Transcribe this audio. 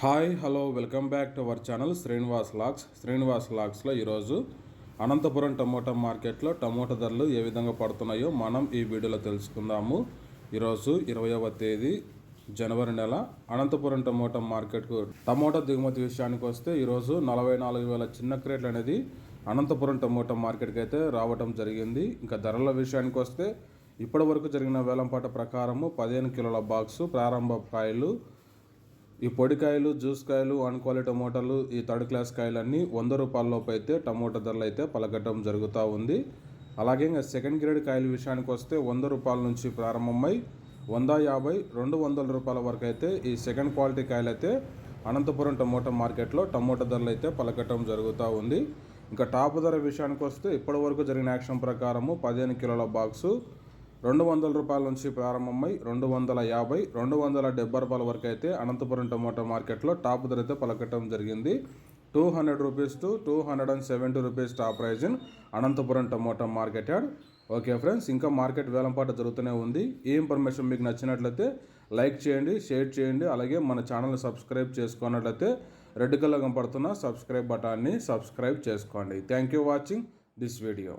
Hi hello welcome back to our channel Srinivas Laks. Srinivas లాక్స్లో ఈరోజు Anantapuram tomato మార్కెట్లో tomato ధరలు ఏ విధంగా పడుతున్నాయో మనం ఈ వీడియోలో తెలుసుకుందాము. ఈరోజు ఇరవైవ తేదీ జనవరి నెల. అనంతపురం టమోటా మార్కెట్కు టమోటా దిగుమతి విషయానికి వస్తే ఈరోజు నలభై నాలుగు వేల చిన్న క్రేట్లు అనేది అనంతపురం టమోటా మార్కెట్కి అయితే రావడం జరిగింది. ఇంకా ధరల విషయానికి వస్తే ఇప్పటి వరకు జరిగిన వేలంపాట ప్రకారము పదిహేను కిలోల బాక్సు ప్రారంభ కాయలు ఈ పొడికాయలు జ్యూస్ కాయలు వన్ క్వాలిటీ టమోటాలు ఈ థర్డ్ క్లాస్ కాయలన్నీ వంద రూపాయలలోపు అయితే టమోటా ధరలు అయితే పలకటం జరుగుతూ ఉంది. అలాగే ఇంకా సెకండ్ గ్రేడ్ కాయల విషయానికి వస్తే వంద రూపాయల నుంచి ప్రారంభమై వంద యాభై రెండు వందల రూపాయల వరకు అయితే ఈ సెకండ్ క్వాలిటీ కాయలు అయితే అనంతపురం టమోటా మార్కెట్లో టమోటా ధరలు అయితే పలకటం జరుగుతూ ఉంది. ఇంకా టాప్ ధర విషయానికి వస్తే ఇప్పటి వరకు జరిగిన యాక్షన్ ప్రకారము పదిహేను కిలోల బాక్సు రెండు వందల రూపాయల నుంచి ప్రారంభమై రెండు వందల యాభై రెండు వందల డెబ్బై రూపాయల వరకు అయితే అనంతపురం టమాటో మార్కెట్లో టాప్ ధర అయితే పలకటం జరిగింది. Two hundred rupees to two hundred and seventy rupees top price in Anantapuram tomato market yard. Okay friends ఇంకా మార్కెట్ వేలంపాట జరుగుతూనే ఉంది. ఈ ఇన్ఫర్మేషన్ మీకు నచ్చినట్లయితే లైక్ చేయండి షేర్ చేయండి అలాగే మన ఛానల్ని సబ్స్క్రైబ్ చేసుకున్నట్లయితే రెడ్ కలర్ కనపడుతున్న సబ్స్క్రైబ్ బటాన్ని సబ్స్క్రైబ్ చేసుకోండి. Thank you watching this video.